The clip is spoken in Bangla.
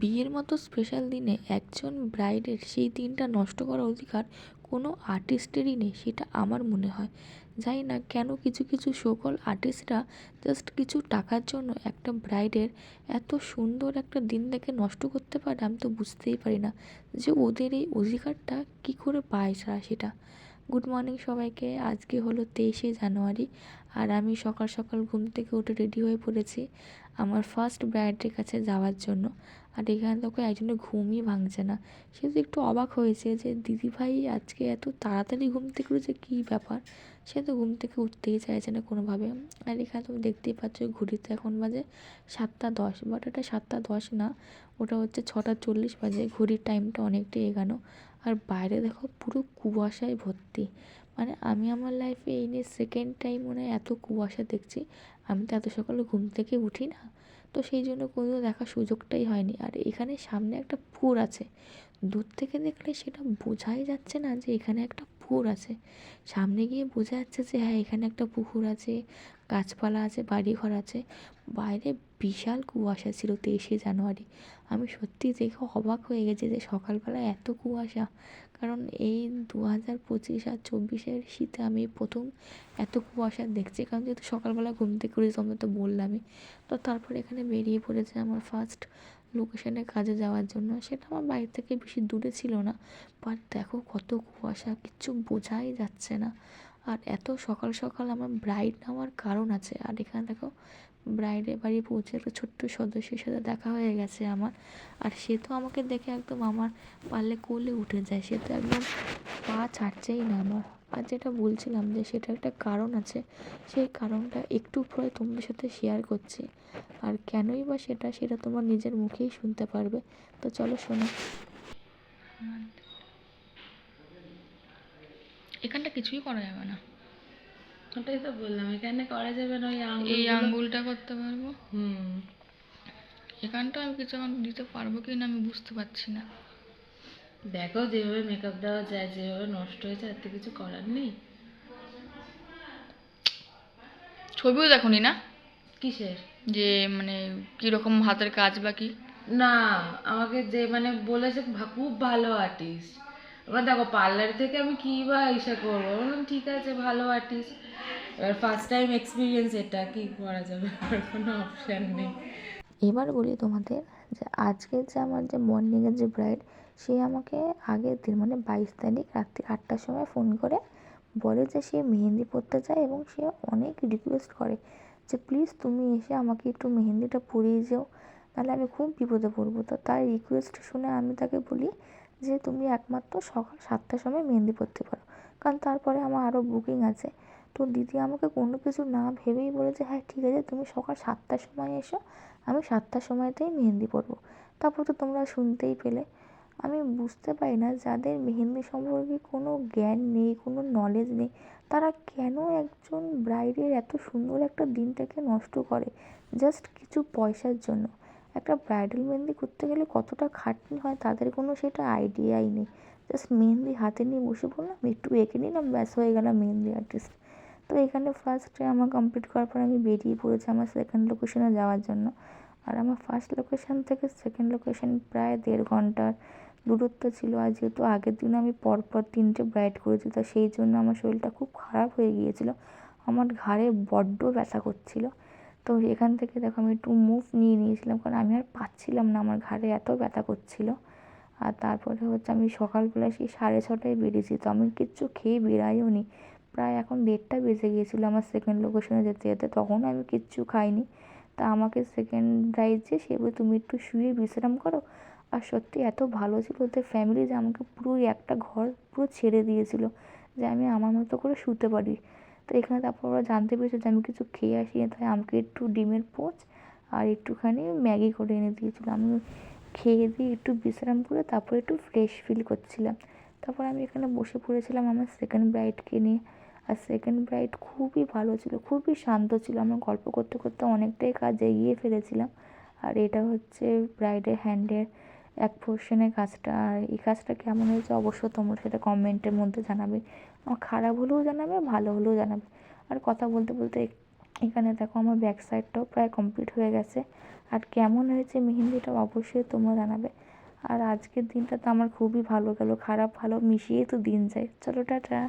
বিয়ের মতো স্পেশাল দিনে একজন ব্রাইডের সেই দিনটা নষ্ট করার অধিকার কোনো আর্টিস্টেরই নেই, সেটা আমার মনে হয়। জানি না কেন কিছু কিছু সকল আর্টিস্টরা জাস্ট কিছু টাকার জন্য একটা ব্রাইডের এত সুন্দর একটা দিন দেখে নষ্ট করতে পারে, আমি তো বুঝতেই পারি না যে ওদের এই অধিকারটা কী করে পায় তারা সেটা। গুড মর্নিং সবাইকে, আজকে হলো তেইশে জানুয়ারি, আর আমি সকাল সকাল ঘুম থেকে উঠে রেডি হয়ে পড়েছি। আমার ফার্স্ট ব্রাইডের কাছে যাওয়ার জন্য। আর এখানে তোকে একজনের ঘুমই ভাঙছে না। সে তো একটু অবাক হয়েছে যে, দিদিভাই আজকে এত তাড়াতাড়ি ঘুম থেকে উঠেছে, কী ব্যাপার? সে তো ঘুম থেকে উঠতেই চাইছে না কোনোভাবে। আর এখানে তুমি দেখতেই পাচ্ছ ঘড়িতে এখন বাজে সাতটা দশ বাট এটা সাতটা দশ না, ওটা হচ্ছে ছটা চল্লিশ বাজে। ঘড়ির টাইমটা অনেকটাই এগানো। আর বাইরে দেখো পুরো কুয়াশায় ভর্তি। মানে আমি আমার লাইফে এই নিয়ে সেকেন্ড টাইম মনে হয় এত কুয়াশা দেখছি, আমি তো এত সকালে ঘুম থেকে উঠি না। তো সেই জন্য কোনো দেখার সুযোগটাই হয়নি। আর এখানে সামনে একটা পুকুর আছে। দূর থেকে দেখলে সেটা বোঝাই যাচ্ছে না যে এখানে একটা পুকুর আছে। সামনে গিয়ে বোঝা যাচ্ছে যে হ্যাঁ এখানে একটা পুকুর আছে। গাছপালা আছে বাড়ি ঘর আছে। বাইরে বিশাল কুয়াশা ছিল তেইশে জানুয়ারি। আমি সত্যি দেখে অবাক হয়ে গেছি যে সকালবেলা এত কুয়াশা। কারণ এই দু হাজার পঁচিশ আর চব্বিশের শীতে আমি প্রথম এত কুয়াশা দেখছি। কারণ যেহেতু সকালবেলা ঘুম থেকে উঠেছি তোমরা তো বললামই। তো তারপর এখানে বেরিয়ে পড়েছে আমার ফার্স্ট লোকেশনে কাজে যাওয়ার জন্য। সেটা আমার বাড়ি থেকে বেশি দূরে ছিল না বাট দেখো কত কুয়াশা, কিচ্ছু বোঝাই যাচ্ছে না। আর এত সকাল সকাল আমার ব্রাইড নেওয়ার কারণ আছে। আর এখানে দেখো ব্রাইডের বাড়ি পৌঁছে একটা ছোট্ট সদস্যের সাথে দেখা হয়ে গেছে আমার। আর সে তো আমাকে দেখে একদম আমার পারলে কোলে উঠে যায়। সে তো একদম পা ছাড়ছেই না আমার। আর যেটা বলছিলাম যে সেটা একটা কারণ আছে সেই কারণটা একটু পরে তোমাদের সাথে শেয়ার করছি। আর কেনই বা সেটা সেটা তোমার নিজের মুখেই শুনতে পারবে। তো চলো শোনো। এখানটা কিছুই করা যাবে না। ওটাই তো বললাম এখানে করা যাবে না এই আঙ্গুলটা করতে পারব? হুম। এখানটা আমি কিছু এখন দিতে পারব কি না আমি বুঝতে পারছি না। দেখো যেভাবে মেকআপ দেওয়া যায় যেভাবে নষ্ট হয়েছে তাতে কিছু করার নেই। ছবিও দেখোনি না? কিসের? যে মানে কীরকম হাতের কাজ বা কি? না আমাকে যে মানে বলেছে খুব ভালো আর্টিস্ট এবার দেখো পার্লার থেকে আমি কী বা ইসে করব? বললাম ঠিক আছে ভালো আর্টিস্ট এবার ফার্স্ট টাইম এক্সপিরিয়েন্স এটা কি করা যাবে? কোনো অপশান নেই। এবার বলি তোমাদের যে আজকে যে আমার যে মর্নিংয়ের যে ব্রাইড সে আমাকে আগের দিন মানে বাইশ তারিখ রাত্রি আটটার সময় ফোন করে বলে যে সে মেহেন্দি পরতে চায় এবং সে অনেক রিকোয়েস্ট করে যে প্লিজ তুমি এসে আমাকে একটু মেহেন্দিটা পরিয়ে যেও, নাহলে আমি খুব বিপদে পড়ব। তো তার রিকোয়েস্ট শুনে আমি তাকে বলি যে তুমি একমাত্র সকাল সাতটার সময় মেহেন্দি পরতে পারো। কারণ তারপরে আমার আরও বুকিং আছে। তো দিদি আমাকে কোনো কিছু না ভেবেই বলেছে হ্যাঁ ঠিক আছে, তুমি সকাল সাতটার সময় এসো, আমি সাতটার সময়তেই মেহেন্দি পরবো। তারপর তো তোমরা শুনতেই পেলে। আমি বুঝতে পারি না যাদের মেহেন্দি সম্পর্কে কোনো জ্ঞান নেই, কোনো নলেজ নেই, তারা কেন একজন ব্রাইডের এত সুন্দর একটা দিনটাকে নষ্ট করে? জাস্ট কিছু পয়সার জন্য। একটা ব্রাইডাল মেহেন্দি করতে গেলে কতটা খাটনি হয় তাদের কোনো সেটা আইডিয়াই নেই। জাস্ট মেহেন্দি হাতে নিয়ে বসে পড়লাম, একটু এঁকে নিলাম, ব্যাস হয়ে গেলাম মেহেন্দি আর্টিস্ট তো এখানে ফার্স্টে আমার কমপ্লিট করার পর আমি বেরিয়ে পড়েছি আমার সেকেন্ড লোকেশনে যাওয়ার জন্য। আর আমার ফার্স্ট লোকেশন থেকে সেকেন্ড লোকেশন প্রায় দেড় ঘণ্টার দূরত্ব ছিল। আর যেহেতু আগের দিন আমি পরপর তিনটে ব্রাইড করেছি, তো সেই জন্য আমার শরীরটা খুব খারাপ হয়ে গিয়েছিল। আমার ঘাড়ে বড্ড ব্যথা করছিল। তো এখান থেকে দেখো আমি একটু মুভ নিয়ে নিয়েছিলাম, কারণ আমি আর পাচ্ছিলাম না। আমার ঘাড়ে এত ব্যথা করছিল। আর তারপরে হচ্ছে আমি সকালবেলা সেই সাড়ে ছটায় বেরিয়েছি, তো আমি কিচ্ছু খেয়ে বেরাইও নি। প্রায় এখন দেড়টা বেজে গিয়েছিল আমার সেকেন্ড লোকেশনে যেতে যেতে। তখনও আমি কিচ্ছু খাইনি। তা আমাকে সেকেন্ড ব্রাইড যে, সে বলে, তুমি একটু শুয়ে বিশ্রাম করো। আর সত্যি এত ভালো ছিল ওদের ফ্যামিলি যে আমাকে পুরো একটা ঘর পুরো ছেড়ে দিয়েছিল যে, আমি আমার মতো করে শুতে পারি। তো এখানে তারপর ওরা জানতে পেরেছে যে, আমি কিছু খেয়ে আসিনি। তাই আমাকে একটু ডিমের পোচ আর একটুখানি ম্যাগি করে এনে দিয়েছিলো। আমি খেয়ে দিয়ে একটু বিশ্রাম করে তারপরে একটু ফ্রেশ ফিল করছিলাম। তারপর আমি এখানে বসে পড়েছিলাম আমার সেকেন্ড ব্রাইডকে নিয়ে। আর সেকেন্ড ব্রাইড খুবই ভালো ছিল, খুবই শান্ত ছিল। আমরা গল্প করতে করতে অনেকটাই কাজ এগিয়ে ফেলেছিলাম। আর এটা হচ্ছে ব্রাইডের হ্যান্ডের এক পোর্শনের কাজটা। আর এই কাজটা কেমন হয়েছে অবশ্য তোমরা সেটা কমেন্টের মধ্যে জানাবে। আমার খারাপ হলেও জানাবে, ভালো হলেও জানাবে। আর কথা বলতে বলতে এখানে দেখো আমার ব্যাক সাইডটাও প্রায় কমপ্লিট হয়ে গেছে। আর কেমন হয়েছে মেহেন্দিটা অবশ্যই তোমরা জানাবে। আর আজকের দিনটা তো আমার খুবই ভালো গেল, খারাপ ভালো, মিশিয়েই তো দিন যায়। চলো, টাটা।